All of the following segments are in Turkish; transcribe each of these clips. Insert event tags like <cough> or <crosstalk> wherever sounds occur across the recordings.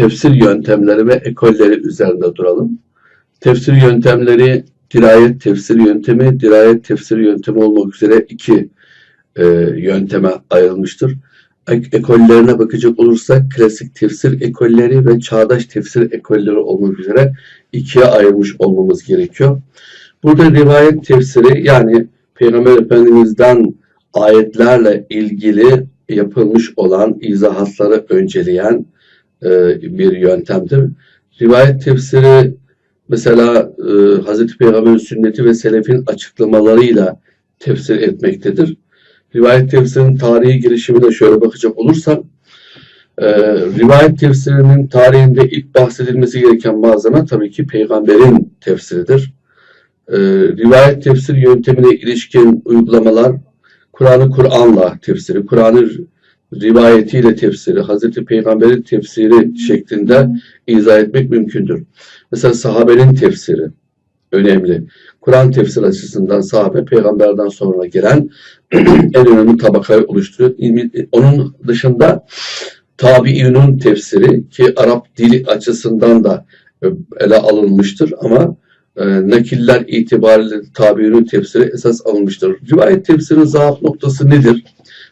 tefsir yöntemleri ve ekolleri üzerinde duralım. Tefsir yöntemleri dirayet tefsir yöntemi, dirayet tefsir yöntemi olmak üzere iki e, yönteme ayrılmıştır. Ek- ekollerine bakacak olursak klasik tefsir ekolleri ve çağdaş tefsir ekolleri olmak üzere ikiye ayırmış olmamız gerekiyor. Burada rivayet tefsiri yani Peygamber Efendimiz'den ayetlerle ilgili yapılmış olan izahatları önceleyen e, bir yöntemdir. Rivayet tefsiri mesela e, Hazreti Peygamber'in sünneti ve selefin açıklamalarıyla tefsir etmektedir. Rivayet tefsirinin tarihi gelişimine şöyle bakacak olursak, e, rivayet tefsirinin tarihinde ilk bahsedilmesi gereken malzeme tabii ki peygamberin tefsiridir. E, rivayet tefsir yöntemine ilişkin uygulamalar Kur'an'ı Kur'an'la tefsiri, Kur'an'ı rivayetiyle tefsiri, Hazreti Peygamber'in tefsiri şeklinde izah etmek mümkündür. Mesela sahabenin tefsiri önemli. Kur'an tefsir açısından sahabe peygamberden sonra gelen <clears throat> en önemli tabakayı oluşturuyor. Onun dışında tabi'inin tefsiri ki Arap dili açısından da ele alınmıştır ama e, nakiller itibariyle tabi'inin tefsiri esas alınmıştır. Rivayet tefsirinin zaaf noktası nedir?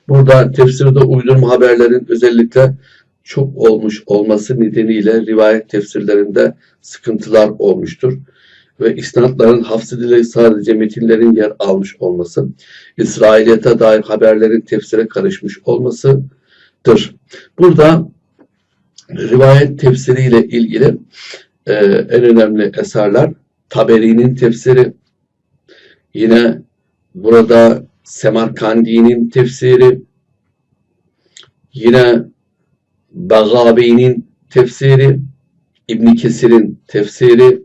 Burada tefsirde uydurma haberlerin özellikle çok olmuş olması nedeniyle rivayet tefsirlerinde sıkıntılar olmuştur. Ve isnatların hafzedilerek sadece metinlerin yer almış olması, İsrailiyete dair haberlerin tefsire karışmış olmasıdır. Burada rivayet tefsiriyle ilgili e, en önemli eserler Taberi'nin tefsiri, yine burada Semerkandi'nin tefsiri, yine Bagabi'nin tefsiri, İbn Kesir'in tefsiri,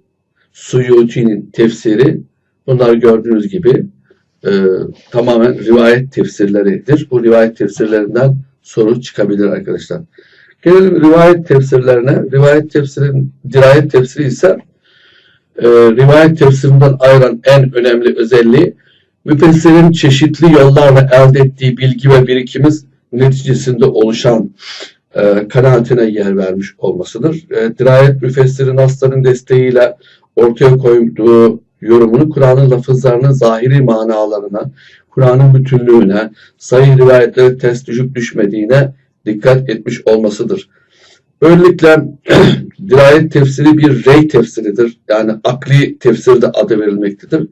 Suyuti'nin tefsiri, bunlar gördüğünüz gibi e, tamamen rivayet tefsirleridir. Bu rivayet tefsirlerinden soru çıkabilir arkadaşlar. Gelelim rivayet tefsirlerine. Rivayet tefsirin, dirayet tefsiri ise e, rivayet tefsirinden ayıran en önemli özelliği müfessirin çeşitli yollarla elde ettiği bilgi ve birikimiz neticesinde oluşan e, kanaatine yer vermiş olmasıdır. E, dirayet müfessirin asların desteğiyle ortaya koyduğu yorumunu Kur'an'ın lafızlarının zahiri manalarına, Kur'an'ın bütünlüğüne, sayı rivayetlere ters düşüp düşmediğine dikkat etmiş olmasıdır. Böylelikle <clears throat> dirayet tefsiri bir rey tefsiridir. Yani akli tefsir de adı verilmektedir.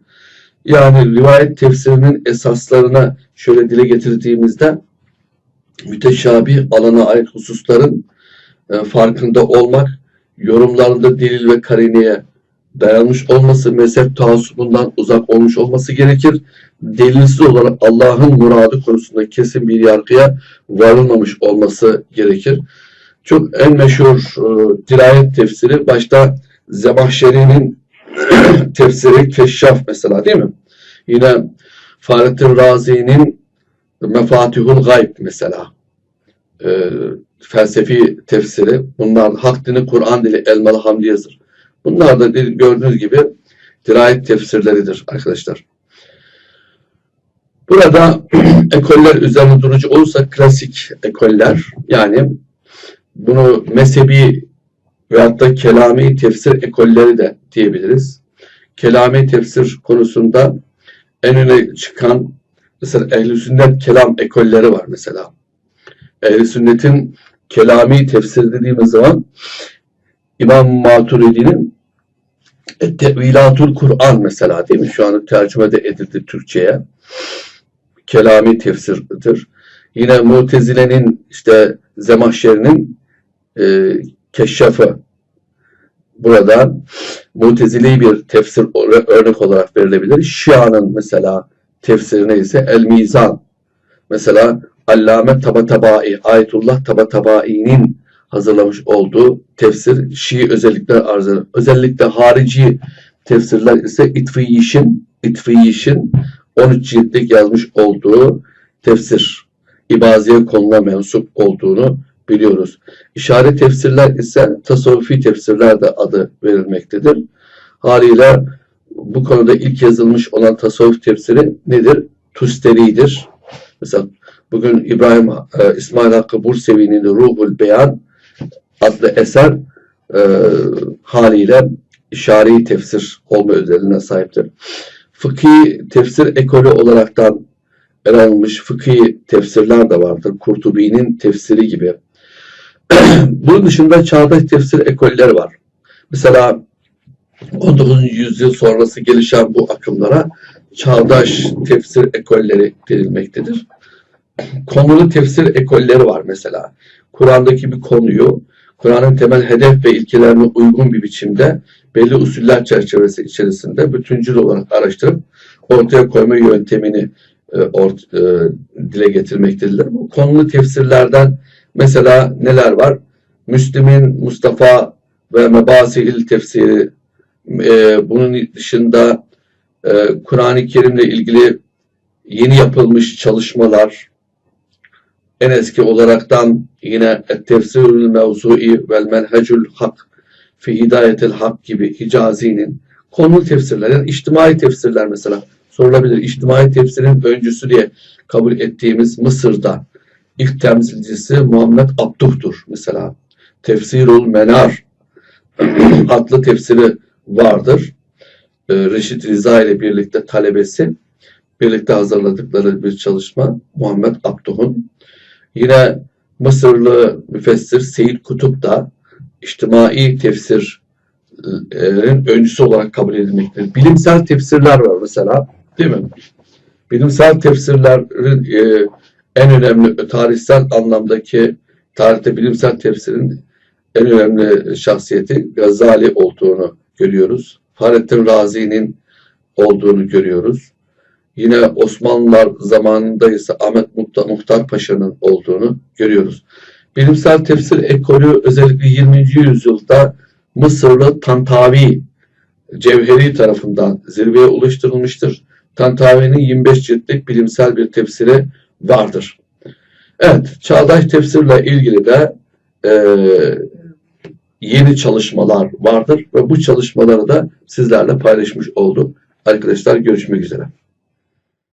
Yani rivayet tefsirinin esaslarına şöyle dile getirdiğimizde müteşabih alana ait hususların e, farkında olmak, yorumlarında delil ve karineye dayanmış olması, mezhep taassubundan uzak olmuş olması gerekir. Delilsiz olarak Allah'ın muradı konusunda kesin bir yargıya varılmamış olması gerekir. Çok en meşhur e, dirayet tefsiri başta Zemahşeri'nin <clears throat> tefsiri Keşşaf mesela değil mi? Yine Fahrettin Razi'nin Mefatihul Gayb mesela. E, felsefi tefsiri. Bunlar hak dini, Kur'an dili, Elmalı Hamdi Yazır. Bunlar da gördüğünüz gibi dirayet tefsirleridir arkadaşlar. Burada <clears throat> ekoller üzerine durucu olursa klasik ekoller yani bunu mezhebi veyahut da kelami tefsir ekolleri de diyebiliriz. Kelami tefsir konusunda en öne çıkan mesela ehl sünnet kelam ekolleri var mesela. ehl sünnetin kelami tefsir dediğimiz zaman İmam Maturidi'nin Tevilatul Kur'an mesela değil mi? Şu an tercüme de edildi Türkçe'ye. Kelami tefsirdir. Yine Mutezile'nin işte Zemahşeri'nin e, keşşafı burada Mutezile'yi bir tefsir örnek olarak verilebilir. Şia'nın mesela tefsirine ise El Mizan. Mesela Allame Tabatabai, Ayetullah Tabatabai'nin hazırlamış olduğu tefsir Şii özellikler arz eder. Özellikle harici tefsirler ise İtfiyiş'in İtfiyiş'in 13 ciltlik yazmış olduğu tefsir İbaziye konuna mensup olduğunu biliyoruz. İşaret tefsirler ise tasavvufi tefsirler de adı verilmektedir. Haliyle bu konuda ilk yazılmış olan tasavvuf tefsiri nedir? Tusteri'dir. Mesela bugün İbrahim e, İsmail Hakkı Bursevi'nin Ruhul Beyan adlı eser e, haliyle işari tefsir olma özelliğine sahiptir. Fıkhi tefsir ekolü olaraktan ele alınmış fıkhi tefsirler de vardır. Kurtubi'nin tefsiri gibi. <clears throat> Bunun dışında çağdaş tefsir ekolleri var. Mesela 19. yüzyıl sonrası gelişen bu akımlara çağdaş tefsir ekolleri denilmektedir. Konulu tefsir ekolleri var mesela. Kur'an'daki bir konuyu Kur'an'ın temel hedef ve ilkelerine uygun bir biçimde belli usuller çerçevesi içerisinde bütüncül olarak araştırıp ortaya koyma yöntemini e, ort, e, dile getirmektedirler. Bu konulu tefsirlerden mesela neler var? Müslim'in Mustafa ve Mebasihil tefsiri e, bunun dışında e, Kur'an-ı Kerim'le ilgili yeni yapılmış çalışmalar en eski olaraktan yine Tefsirül Mevzu'i vel Menhecül Hak fi Hidayetil Hak gibi Hicazi'nin konulu tefsirler yani içtimai tefsirler mesela sorulabilir. İçtimai tefsirin öncüsü diye kabul ettiğimiz Mısır'da ilk temsilcisi Muhammed Abduh'tur mesela. Tefsirul Menar <clears throat> adlı tefsiri vardır. Ee, Reşit Riza ile birlikte talebesi birlikte hazırladıkları bir çalışma Muhammed Abduh'un. Yine Mısırlı müfessir Seyyid Kutup da içtimai tefsirin öncüsü olarak kabul edilmektedir. Bilimsel tefsirler var mesela değil mi? Bilimsel tefsirlerin e, en önemli tarihsel anlamdaki tarihte bilimsel tefsirin en önemli şahsiyeti Gazali olduğunu görüyoruz. Fahrettin Razi'nin olduğunu görüyoruz. Yine Osmanlılar zamanında ise Ahmet Muhtar, Muhtar Paşa'nın olduğunu görüyoruz. Bilimsel tefsir ekolü özellikle 20. yüzyılda Mısırlı Tantavi Cevheri tarafından zirveye ulaştırılmıştır. Tantavi'nin 25 ciltlik bilimsel bir tefsiri vardır. Evet, çağdaş tefsirle ilgili de e, yeni çalışmalar vardır ve bu çalışmaları da sizlerle paylaşmış olduk. Arkadaşlar görüşmek üzere.